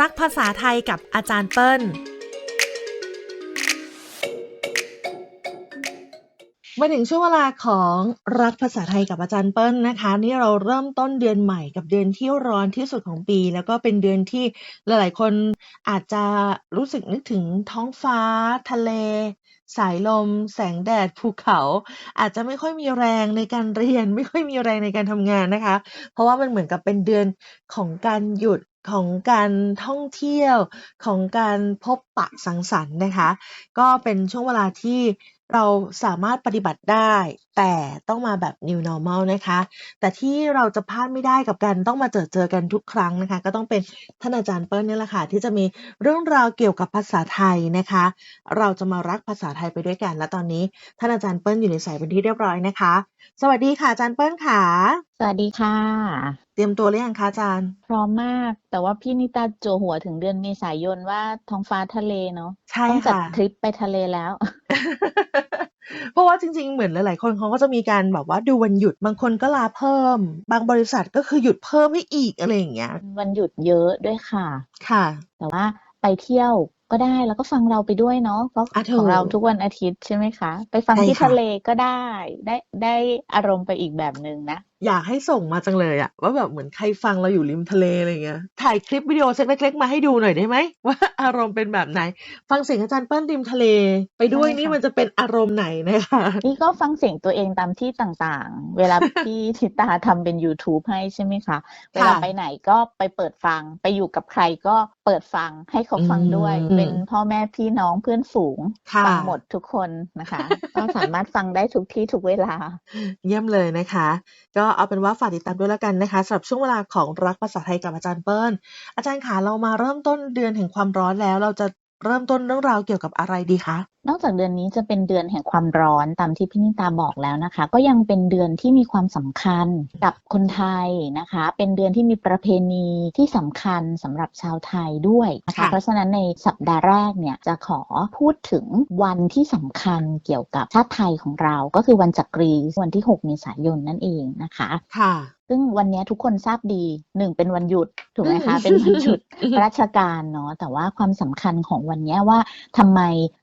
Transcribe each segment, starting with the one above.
รักภาษาไทยกับอาจารย์เปิ้ล มาถึงช่วงเวลาของรักภาษาไทยกับอาจารย์เปิ้ลนะคะ นี่เราเริ่มต้นเดือนใหม่กับเดือนที่ร้อนที่สุดของปี แล้วก็เป็นเดือนที่หลาย ๆ คนอาจจะรู้สึกนึกถึงท้องฟ้า ทะเล สายลม แสงแดดภูเขา อาจจะไม่ค่อยมีแรงในการเรียน ไม่ค่อยมีแรงในการทำงานนะคะ เพราะว่ามันเหมือนกับเป็นเดือนของการหยุด ของการท่องเที่ยวของการพบปะสังสรรค์นะคะ ก็เป็นช่วงเวลาที่ เราสามารถปฏิบัติได้ แต่ต้องมาแบบ new normal นะคะ แต่ที่เราจะพลาดไม่ได้กับการต้องมาเจอเจอกันทุกครั้งนะคะ ก็ต้องเป็นท่านอาจารย์เปิ้ลเนี่ยแหละค่ะ ที่จะมีเรื่องราวเกี่ยวกับภาษาไทยนะคะ เราจะมารักภาษาไทยไปด้วยกัน และตอนนี้ท่านอาจารย์เปิ้ลอยู่ในสายเป็นที่เรียบร้อยนะคะ สวัสดีค่ะอาจารย์เปิ้ลค่ะ สวัสดีค่ะ เตรียมตัวหรือยังคะอาจารย์ พร้อมมาก แต่ว่าพี่นิตาโจวหัวถึงเดือนเมษายนว่าท้องฟ้าทะเลเนาะใช่ต้องจัดค่ะทริปไปทะเลแล้ว เพราะว่าจริงๆ เหมือนหลายๆ คนเขาก็จะมีการแบบว่าดูวันหยุดบางคนก็ลาเพิ่ม บางบริษัทก็คือหยุดเพิ่มให้อีกอะไรอย่างเงี้ย วันหยุดเยอะด้วยค่ะ ค่ะ แต่ว่าไปเที่ยวก็ได้แล้วก็ฟังเราไปด้วยเนาะเพราะอะถูกของเราทุกวันอาทิตย์ใช่ไหมคะ ไปฟังใช่ที่ค่ะทะเลก็ได้ ได้ได้อารมณ์ไปอีกแบบหนึ่งนะอยากให้ส่งมาจังเลยอะว่าแบบเหมือนใครฟังเราอยู่ริมทะเลอะไรเงี้ยถ่ายคลิปวิดีโอสักเล็กๆมาให้ดูหน่อยได้ไหมว่าอารมณ์เป็นแบบไหน ฟังเสียงอาจารย์เปิ้ลริมทะเล ไปด้วยใช่ค่ะนี่มันจะเป็นอารมณ์ไหนนะคะนี่ก็ฟังเสียงตัวเองตามที่ต่างๆ เวลาพี่ทิตาทำเป็น YouTube ให้ใช่ไหมคะ เวลาไปไหนก็ไปเปิดฟังไปอยู่กับใครก็เปิดฟังให้เขาฟังด้วยอืมเป็นพ่อแม่พี่น้องเพื่อนฝูงค่ะฟังหมดทุกคนนะคะก็สามารถฟังได้ทุกที่ทุกเวลา เยี่ยมเลยนะคะ ก็เอาเป็นว่าฝากติดตามด้วยแล้วกันนะคะสำหรับช่วงเวลาของรักภาษาไทยกับอาจารย์เปิ้ลอาจารย์ขาเรามาเริ่มต้นเดือนแห่งความร้อนแล้ว เราจะ เริ่มต้นเรื่องราวเกี่ยวกับอะไรดีคะ นอกจากเดือนนี้จะเป็นเดือนแห่งความร้อนตามที่พี่นิตาบอกแล้วนะคะ ก็ยังเป็นเดือนที่มีความสำคัญกับคนไทยนะคะ เป็นเดือนที่มีประเพณีที่สำคัญสำหรับชาวไทยด้วยนะคะค่ะเพราะฉะนั้นในสัปดาห์แรกเนี่ยจะขอพูดถึงวันที่สำคัญเกี่ยวกับชาติไทยของเรา ก็คือวันจักรีวันที่ 6 เมษายนนั่นเองนะคะ ค่ะ ซึ่งวันนี้ทุกคนทราบดีหนึ่งเป็นวันหยุดถูกไหมคะอืมเป็นวันหยุดราชการเนาะแต่ว่าความสำคัญของวันเนี้ยว่าทำไม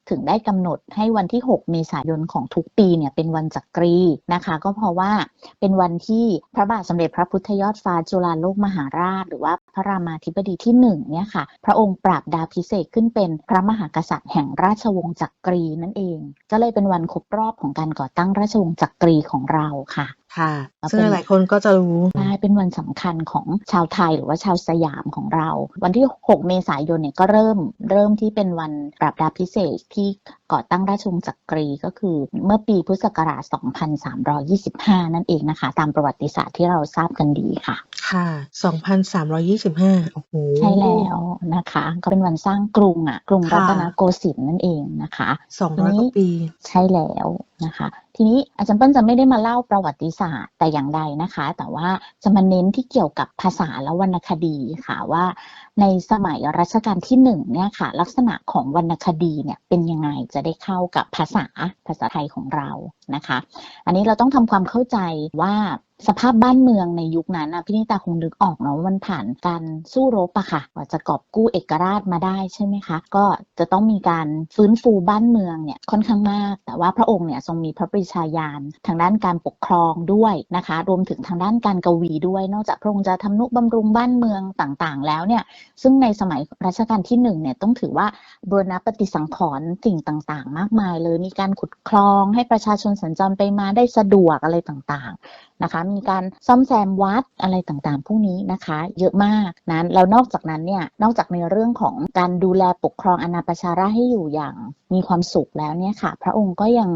ถึงได้กำหนดให้วันที่ 6 เมษายนของทุกปีเนี่ยเป็นวันจักรีนะคะ ก็เพราะว่าเป็นวันที่พระบาทสมเด็จพระพุทธยอดฟ้าจุฬาโลกมหาราช หรือว่าพระรามาธิบดีที่หนึ่งเนี่ยค่ะ พระองค์ปราบดาพิเศษกขึ้นเป็นพระมหากษัตริย์แห่งราชวงศ์จักรีนั่นเอง ก็เลยเป็นวันครบรอบของการก่อตั้งราชวงศ์จักรีของเราค่ะค่ะเอาซึ่งเป็นหลายคนก็จะรู้ใช่เป็นวันสำคัญของชาวไทยหรือว่าชาวสยามของเรา วันที่ 6 เมษายนเนี่ยก็เริ่มเริ่มที่เป็นวันปราบดาพิเศษกที่ ก่อตั้งราชวงศ์จักรีก็คือเมื่อปีพุทธศักราช 2325 นั่นเองนะคะ ตามประวัติศาสตร์ที่เราทราบกันดีค่ะ ค่ะ 2,325 โอ้โห ใช่แล้วนะคะ ก็เป็นวันสร้างกรุงอะ กรุงค่ะรัตนโกสินทร์นั่นเองนะคะ 200กว่าปี ใช่แล้วนะคะทีนี้อาจารย์เปิ้ลจะไม่ได้มาเล่าประวัติศาสตร์แต่อย่างใดนะคะ แต่ว่าจะมาเน้นที่เกี่ยวกับภาษาและวรรณคดีค่ะว่า ในสมัยรัชกาลที่หนึ่งเนี่ยค่ะ ลักษณะของวรรณคดีเนี่ยเป็นยังไงจะได้เข้ากับภาษาภาษาไทยของเรานะคะ อันนี้เราต้องทำความเข้าใจว่าสภาพบ้านเมืองในยุคนั้นนะพี่นิตาคงนึกออกเนาะว่ามันผ่านการสู้รบอะค่ะกว่าจะกอบกู้เอกราชมาได้ใช่ไหมคะ ก็จะต้องมีการฟื้นฟูบ้านเมืองเนี่ยค่อนข้างมาก แต่ว่าพระองค์เนี่ยทรงมีพระปรีชาญาณทางด้านการปกครองด้วยนะคะ รวมถึงทางด้านการกวีด้วย นอกจากพระองค์จะทำนุบำรุงบ้านเมืองต่างๆ แล้วเนี่ยซึ่งในสมัยรัชกาลที่หนึ่งเนี่ยต้องถือว่าบรณปฏิสังขรณ์สิ่งต่างๆ มากมายเลยมีการขุดคลองให้ประชาชนสัญจรไปมาได้สะดวกอะไรต่างๆนะคะมีการซ่อมแซมวัดอะไรต่างๆ พวกนี้นะคะ เยอะมากนะแล้วนอกจากนั้นเนี่ยนอกจากในเรื่องของการดูแลปกครองอาณาประชาราษฎร์ให้อยู่อย่างมีความสุขแล้วเนี่ยค่ะ พระองค์ก็ยัง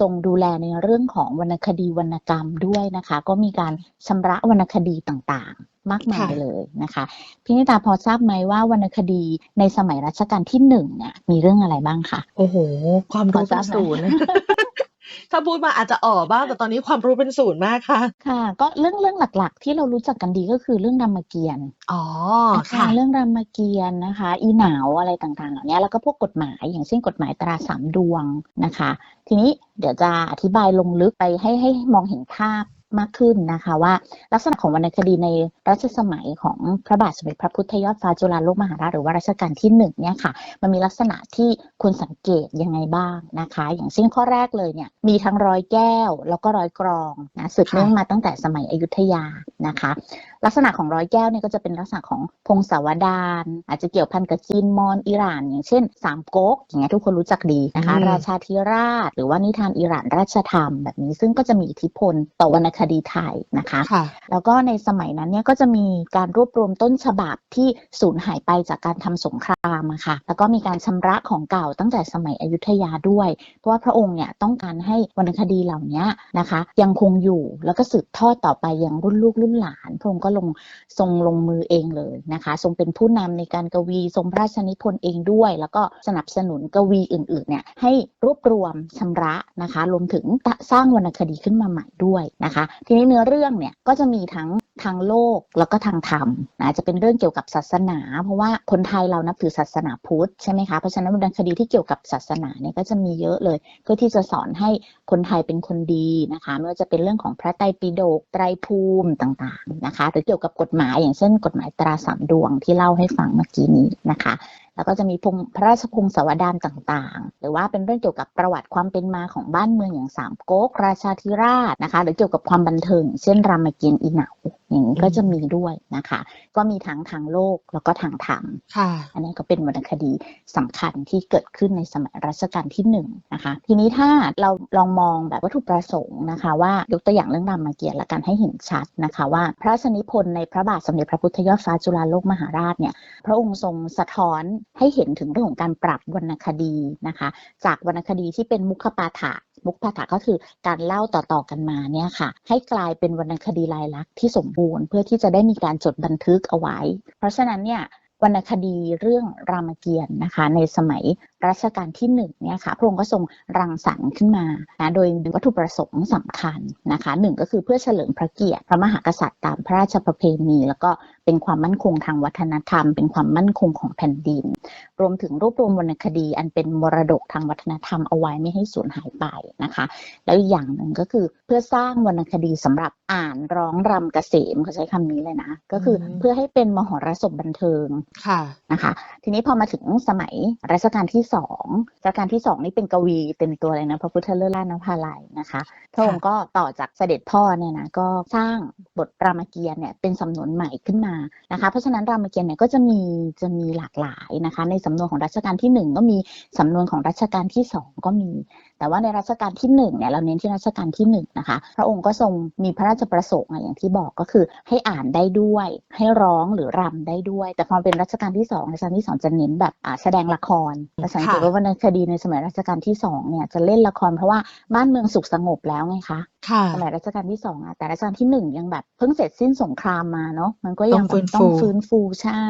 ทรงดูแลในเรื่องของวรรณคดีวรรณกรรมด้วยนะคะ ก็มีการชำระวรรณคดีต่างๆ มากมายค่ะเลยนะคะพี่นิตาพอทราบไหมว่าวรรณคดีในสมัยรัชกาลที่หนึ่งเนี่ยมีเรื่องอะไรบ้างคะโอ้โห ความรู้พอทเป็รานบไหมศูนย์ ถ้าพูดมาอาจจะอ่อบ้างแต่ตอนนี้ความรู้เป็นศูนย์มากค่ะ ค่ะ ก็เรื่องเรื่องหลักๆ ที่เรารู้จักกันดีก็คือเรื่องรามเกียรติ์อ๋อนะคะค่ะเรื่องรามเกียรติ์นะคะ อีหนาวอะไรต่างๆ เหล่านี้แล้วก็พวกกฎหมายอย่างเช่นกฎหมายตราสามดวงนะคะ ทีนี้เดี๋ยวจะอธิบายลงลึกไปให้ให้มองเห็นภาพ มากขึ้นนะคะว่าลักษณะของวรรณคดีในรัชสมัยของพระบาทสมเด็จพระพุทธยอดฟ้าจุฬาโลกมหาราชหรือว่ารัชกาลที่หนึ่งเนี่ยค่ะมันมีลักษณะที่ควรสังเกตยังไงบ้างนะคะ อย่างเช่นข้อแรกเลยเนี่ยมีทั้งร้อยแก้ว แล้วก็ร้อยกรองนะสืบเนื่องมาตั้งแต่สมัยอยุธยานะคะ ลักษณะของร้อยแก้วเนี่ยก็จะเป็นลักษณะของพงศาวดาร อาจจะเกี่ยวพันกับจีนมอญอิหร่าน อย่างเช่นสามก๊กอย่างเงี้ยทุกคนรู้จักดีนะคะอืมราชาธิราช หรือว่านิทานอิหร่านราชธรรมแบบนี้ซึ่งก็จะมีอิทธิพลต่อวรรณคดีไทยนะคะค่ะแล้วก็ในสมัยนั้นเนี่ยก็จะมีการรวบรวมต้นฉบับที่สูญหายไปจากการทำสงครามอะค่ะแล้วก็มีการชำระของเก่าตั้งแต่สมัยอยุธยาด้วย เพราะว่าพระองค์เนี่ยต้องการให้วรรณคดีเหล่านี้นะคะ ยังคงอยู่แล้วก็สืบทอดต่อไปยังรุ่นลูกรุ่นหลานพระองค์ก็ลงทรงลงมือเองเลยนะคะ ทรงเป็นผู้นำในการกวี ทรงพระราชนิพนธ์เองด้วย แล้วก็สนับสนุนกวีอื่นๆเนี่ยให้รวบรวมชำระนะคะ รวมถึงสร้างวรรณคดีขึ้นมาใหม่ด้วยนะคะ ทีนี้เนื้อเรื่องเนี่ยก็จะมีทั้งทางโลกแล้วก็ทางธรรมนะจะเป็นเรื่องเกี่ยวกับศาสนา เพราะว่าคนไทยเรานับถือศาสนาพุทธใช่ไหมคะเพราะฉะนั้นวรรณคดีที่เกี่ยวกับศาสนาเนี่ยก็จะมีเยอะเลย เพื่อที่จะสอนให้คนไทยเป็นคนดีนะคะไม่ว่าจะเป็นเรื่องของพระไตรปิฎกไตรภูมิต่างๆนะคะหรือเกี่ยวกับกฎหมายอย่างเช่น กฎหมายตราสามดวงที่เล่าให้ฟังเมื่อกี้นี้นะคะแล้วก็จะมีพงพระราชพงศาวดารต่างๆ หรือว่าเป็นเรื่องเกี่ยวกับประวัติความเป็นมาของบ้านเมืองอย่างสามก๊กราชาธิราชนะคะ หรือเกี่ยวกับความบันเทิง เช่นรามเกียรติ์อีเหนา อย่างนี้ก็จะมีด้วยนะคะ ก็มีทั้งทางโลกแล้วก็ทางธรรมค่ะอันนี้ก็เป็นวรรณคดีสำคัญที่เกิดขึ้นในสมัยรัชกาลที่หนึ่งนะคะ ทีนี้ถ้าเราลองมองแบบวัตถุประสงค์นะคะ ว่ายกตัวอย่างเรื่องรามเกียรติ์ละกันให้เห็นชัดนะคะว่า พระราชนิพนธ์ในพระบาทสมเด็จพระพุทธยอดฟ้าจุฬาโลกมหาราชเนี่ยพระองค์ทรงสะท้อนให้เห็นถึงเรื่องของการปรับวรรณคดีนะคะ จากวรรณคดีที่เป็นมุขปาฐะ มุขปาฐะก็คือการเล่าต่อๆกันมาเนี่ยค่ะ ให้กลายเป็นวรรณคดีลายลักษณ์ที่สมบูรณ์ เพื่อที่จะได้มีการจดบันทึกเอาไว้ เพราะฉะนั้นเนี่ยวรรณคดีเรื่องรามเกียรติ์นะคะ ในสมัย รัชกาลที่หนึ่งเนี่ยค่ะพระองค์ก็ทรงรังสรรค์ขึ้นมานะโดยวัตถุประสงค์สำคัญนะคะหนึ่งก็คือเพื่อเฉลิมพระเกียรติพระมหากษัตริย์ตามพระราชประเพณี แล้วก็เป็นความมั่นคงทางวัฒนธรรม เป็นความมั่นคงของแผ่นดิน รวมถึงรวบรวมวรรณคดี อันเป็นมรดกทางวัฒนธรรมเอาไว้ไม่ให้สูญหายไปนะคะ แล้วอีกอย่างหนึ่งก็คือเพื่อสร้างวรรณคดีสำหรับอ่านร้องรำเกษมเขาใช้คำนี้เลยนะก็คืออมเพื่อให้เป็นมหรสพบันเทิงค่ะนะคะ ทีนี้พอมาถึงสมัยรัชกาลที่สองรัชกาลที่สองนี่เป็นกวีเต็มตัวเลยนะพระพุทธเลิศราชนภาลัยนะคะพระองค์ก็ต่อจากเสด็จพ่อเนี่ยนะก็สร้างบทรามเกียรติ์เนี่ยเป็นสำนวนใหม่ขึ้นมานะคะ เพราะฉะนั้นรามเกียรติ์เนี่ยก็จะมีจะมีหลากหลายนะคะ ในสำนวนของรัชกาลที่หนึ่งก็มีสำนวนของรัชกาลที่สองก็มี แต่ว่าในรัชกาลที่หนึ่งเนี่ยเราเน้นที่รัชกาลที่หนึ่งนะคะพระองค์ก็ทรงมีพระราชประสงค์อะอย่างที่บอกก็คือให้อ่านได้ด้วย ให้ร้องหรือรำได้ด้วย แต่พอเป็นรัชกาลที่สองรัชกาลที่สองจะเน้นแบบอ่าแสดงละครแต่สังเกตค่ะว่าวรรณคดีในสมัยรัชกาลที่สองเนี่ยจะเล่นละครเพราะว่าบ้านเมืองสุขสงบแล้วไงคะค่ะ สมัยรัชกาลที่สองอะแต่รัชกาลที่หนึ่งยังแบบเพิ่งเสร็จสิ้นสงครามมาเนาะมันก็ยังต้องฟื้นฟูต้องฟื้นฟูใช่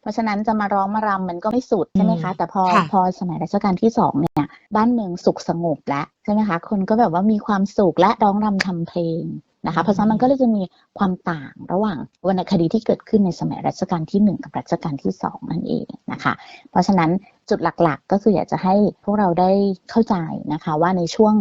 เพราะฉะนั้นจะมาร้องมารำมันก็ไม่สุดใช่ไหมคะอืมแต่พอค่ะพอสมัยรัชกาลที่สองเนี่ย บ้านเมืองสุขสงบแล้วใช่ไหมคะ คนก็แบบว่ามีความสุขและร้องรำทำเพลง นะคะเพราะฉะนั้นมันก็เลยจะมีความต่างระหว่างวรรณคดีที่เกิดขึ้นในสมัยรัชกาลที่หนึ่งกับรัชกาลที่สองนั่นเองนะคะ เพราะฉะนั้นจุดหลักๆ ก็คืออยากจะให้พวกเราได้เข้าใจนะคะว่าในช่วง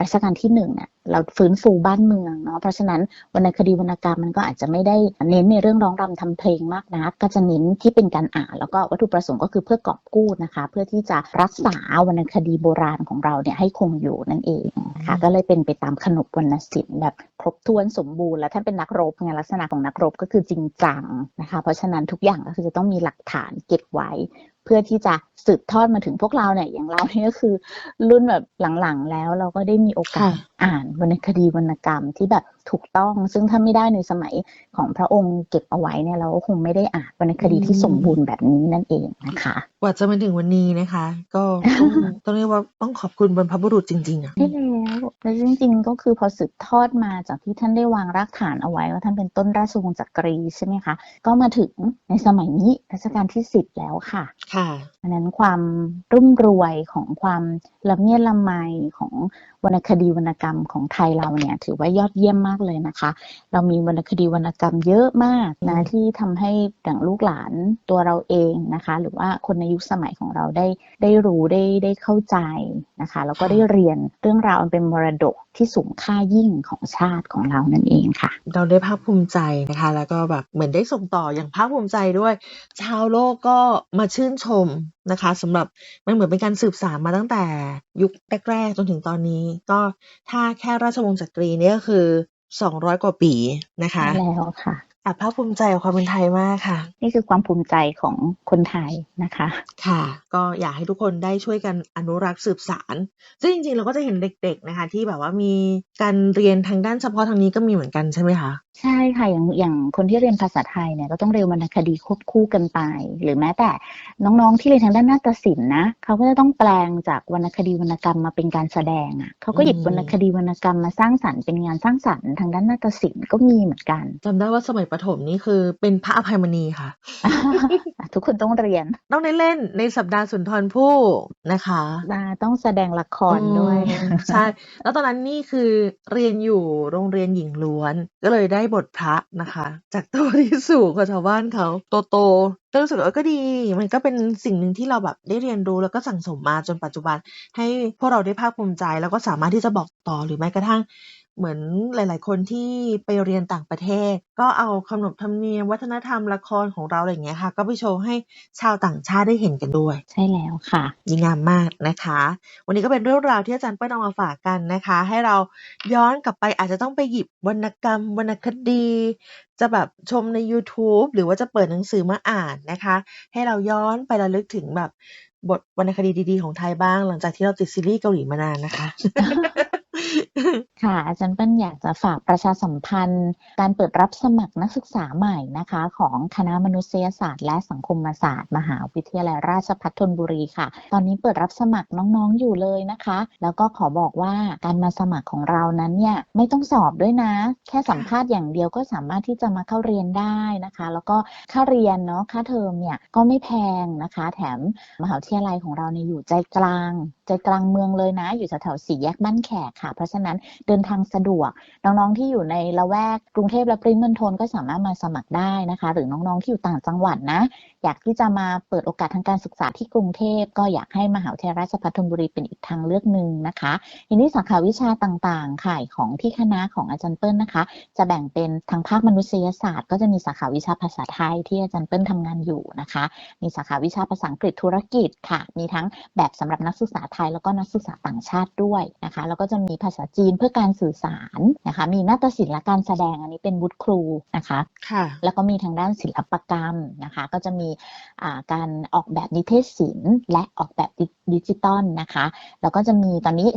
รัชกาลที่หนึ่งเนี่ยเราฟื้นฟูบ้านเมืองเนาะเพราะฉะนั้นวรรณคดีวรรณกรรมมันก็อาจจะไม่ได้เน้นในเรื่องร้องรำทำเพลงมากนักก็จะเน้นที่เป็นการอ่าน แล้วก็วัตถุประสงค์ก็คือเพื่อกอบกู้นะคะ เพื่อที่จะรักษาวรรณคดีโบราณของเราเนี่ยให้คงอยู่นั่นเองนะคะก็เลยเป็นไปตามขนบวรรณศิลป์แบบ รบถ้วนสมบูรณ์และท่านเป็นนักรบไงลักษณะของนักรบก็คือจริงจังนะคะ เพราะฉะนั้นทุกอย่างก็คือจะต้องมีหลักฐานเก็บไว้ เพื่อที่จะสืบทอดมาถึงพวกเราเนี่ยอย่างเราเนี่ยก็คือรุ่นแบบหลังๆแล้วเราก็ได้มีโอกาส อ่านวรรณคดีวรรณกรรมที่แบบถูกต้อง ซึ่งถ้าไม่ได้ในสมัยของพระองค์เก็บเอาไว้เนี่ยเราก็คงไม่ได้อ่านวรรณคดีที่สมบูรณ์แบบนี้นั่นเองนะคะกว่าจะมาถึงวันนี้นะคะ ก็ต้องต้องเรียกว่าต้องขอบคุณบรรพบุรุษจริงๆอะใช่แล้วแล้วจริง ๆ ก็คือพอสืบทอดมาจากที่ท่านได้วางรากฐานเอาไว้ว่าท่านเป็นต้นราชวงศ์จักรีใช่ไหมคะก็มาถึงในสมัยนี้รัชกาลที่สิบแล้วค่ะค่ะอันนั้นความรุ่มรวยของความละเมียดละไมของ วรรณคดีวรรณกรรมของไทยเราเนี่ยถือว่ายอดเยี่ยมมากเลยนะคะ เรามีวรรณคดีวรรณกรรมเยอะมากนะอืมที่ทำให้ดั่งลูกหลานตัวเราเองนะคะ หรือว่าคนในยุคสมัยของเราได้ได้รู้ได้ได้เข้าใจนะคะแล้วก็ได้เรียนเรื่องราวอันเป็นมรดก ที่สูงค่ายิ่งของชาติของเรานั่นเองค่ะ เราได้ภาคภูมิใจนะคะ แล้วก็แบบเหมือนได้ส่งต่ออย่างภาคภูมิใจด้วย ชาวโลกก็มาชื่นชมนะคะสำหรับมันเหมือนเป็นการสืบสานมาตั้งแต่ยุคแรกๆจนถึงตอนนี้ ก็ถ้าแค่ราชวงศ์จักรีเนี่ยก็คือ 200 กว่าปีนะคะใช่แล้วค่ะ อะภาคภูมิใจกับความเป็นไทยมากค่ะ นี่คือความภูมิใจของคนไทยนะคะ ค่ะ ก็อยากให้ทุกคนได้ช่วยกันอนุรักษ์สืบสารซึ่งจริงๆเราก็จะเห็นเด็ก ๆนะคะ ที่แบบว่ามีการเรียนทางด้านเฉพาะทางนี้ก็มีเหมือนกันใช่ไหมคะใช่ค่ะอย่างอย่างคนที่เรียนภาษาไทยเนี่ยก็ต้องเรียนวรรณคดีควบคู่กันไป หรือแม้แต่น้องๆที่เรียนทางด้านนาฏศิลป์นะเขาก็จะต้องแปลงจากวรรณคดีวรรณกรรมมาเป็นการแสดงอะเขาก็หยิบอืมวรรณคดีวรรณกรรมมาสร้างสรรค์เป็นงานสร้างสรรค์ทางด้านนาฏศิลป์ก็มีเหมือนกันจำได้ว่าสมัยประถมนี่คือเป็นพระอภัยมณีค่ะ ทุกคนต้องเรียน ต้องได้เล่นในสัปดาห์สุนทรภู่นะคะอ่าต้องแสดงละครด้วยอืมใช่ แล้วตอนนั้นนี่คือเรียนอยู่โรงเรียนหญิงล้วน ก็เลยได้บทพระนะคะ จากตัวที่สูงกว่าชาวบ้านเขาโตโตๆ ก็รู้สึกว่าเออก็ดี มันก็เป็นสิ่งหนึ่งที่เราแบบได้เรียนรู้แล้วก็สั่งสมมาจนปัจจุบัน ให้พวกเราได้ภาคภูมิใจ แล้วก็สามารถที่จะบอกต่อหรือแม้กระทั่งเหมือนหลาย ๆ คนที่ไปเรียนต่างประเทศ ก็เอาขนบธรรมเนียมวัฒนธรรมละครของเราอะไรอย่างเงี้ยค่ะ ก็ไปโชว์ให้ชาวต่างชาติได้เห็นกันด้วย ใช่แล้วค่ะดีงามมากนะคะ วันนี้ก็เป็นเรื่องราวที่อาจารย์เปิ้ลเอามาฝากกันนะคะ ให้เราย้อนกลับไปอาจจะต้องไปหยิบวรรณกรรมวรรณคดีจะแบบชมใน YouTube หรือว่าจะเปิดหนังสือมาอ่านนะคะ ให้เราย้อนไประลึกถึงแบบบทวรรณคดีดีๆ ของไทยบ้าง หลังจากที่เราติดซีรีส์เกาหลีมานานนะคะ ค่ะอาจารย์เปิ้ลอยากจะฝากประชาสัมพันธ์ การเปิดรับสมัครนักศึกษาใหม่นะคะ ของคณะมนุษยศาสตร์และสังคมศาสตร์ มหาวิทยาลัยราชภัฏธนบุรีค่ะ ตอนนี้เปิดรับสมัครน้องๆอยู่เลยนะคะ แล้วก็ขอบอกว่าการมาสมัครของเรานั้นเนี่ยไม่ต้องสอบด้วยนะ แค่สัมภาษณ์อย่างเดียวก็สามารถที่จะมาเข้าเรียนได้นะคะ แล้วก็ค่าเรียนเนาะค่าเทอมเนี่ยก็ไม่แพงนะคะ แถมมหาวิทยาลัยของเราเนี่ยอยู่ใจกลาง ใจกลางเมืองเลยนะ อยู่แถวๆสี่แยกบ้านแขกค่ะเพราะฉะนั้นเดินทางสะดวก น้องๆที่อยู่ในละแวกกรุงเทพและปริมณฑลก็สามารถมาสมัครได้นะคะ หรือน้องๆที่อยู่ต่างจังหวัดนะ อยากที่จะมาเปิดโอกาสทางการศึกษาที่กรุงเทพก็อยากให้มหาวิทยาลัยราชภัฏธนบุรีเป็นอีกทางเลือกหนึ่งนะคะทีนี้สาขาวิชาต่างๆค่ะของที่คณะของอาจารย์เปิ้ลนะคะ จะแบ่งเป็นทางภาคมนุษยศาสตร์ ก็จะมีสาขาวิชาภาษาไทยที่อาจารย์เปิ้ลทำงานอยู่นะคะ มีสาขาวิชาภาษาอังกฤษธุรกิจค่ะ มีทั้งแบบสำหรับนักศึกษาไทยแล้วก็นักศึกษาต่างชาติด้วยนะคะ แล้วก็จะมีภาษาจีนเพื่อการสื่อสารนะคะ มีนาฏศิลป์และการแสดงอันนี้เป็นวุฒิครูนะคะค่ะแล้วก็มีทางด้านศิลปกรรมนะคะ ก็จะมีอ่าการออกแบบนิเทศศิลป์ และออกแบบดิจิตอลนะคะ แล้วก็จะมีตอนนี้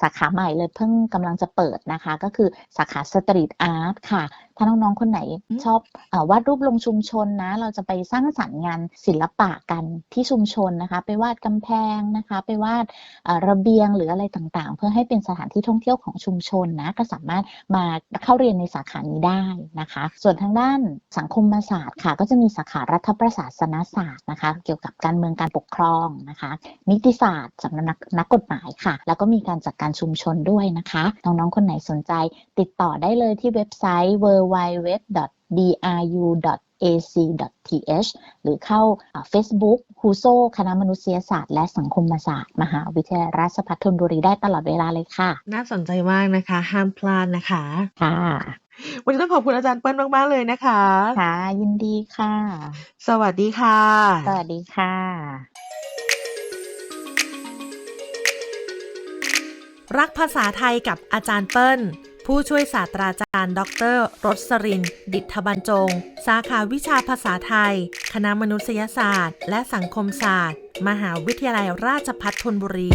สาขาใหม่เลยเพิ่งกำลังจะเปิดนะคะ ก็คือสาขาสตรีทอาร์ตค่ะ ถ้าน้องๆคนไหนอืมชอบอาวาดรูปลงชุมชนนะ เราจะไปสร้างสรรค์งานศิลปะกันที่ชุมชนนะคะ ไปวาดกำแพงนะคะ ไปวาดอ่าระเบียงหรืออะไรต่างๆ เพื่อให้เป็นสถานที่ท่องเที่ยวของชุมชนนะก็สามารถมาเข้าเรียนในสาขานี้ได้นะคะ ส่วนทางด้านสังคมศาสตร์ค่ะ ก็จะมีสาขารัฐประศาสนศาสตร์นะคะ เกี่ยวกับการเมืองการปกครองนะคะ นิติศาสตร์สำหรับนักนักกฎหมายค่ะ แล้วก็มีการจัดการชุมชนด้วยนะคะน้องๆคนไหนสนใจ ติดต่อได้เลยที่เว็บไซต์ www.dru.ac.th หรือเข้าอ่า Facebook ครูโซคณะมนุษยศาสตร์และสังคมศาสตร์ มหาวิทยาลัยราชภัฏธนบุรีได้ตลอดเวลาเลยค่ะ น่าสนใจมากนะคะ ห้ามพลาดนะคะ ค่ะ วันนี้ต้องขอบคุณอาจารย์เปิ้ลมาก ๆ เลยนะคะ ค่ะ ยินดีค่ะ สวัสดีค่ะ สวัสดีค่ะ รักภาษาไทยกับอาจารย์เปิ้ล ผู้ช่วยศาสตราจารย์ ดรรสริน ดิษฐบรรจง สาขาวิชาภาษาไทย คณะมนุษยศาสตร์ และสังคมศาสตร์ มหาวิทยาลัยราชภัฏธนบุรี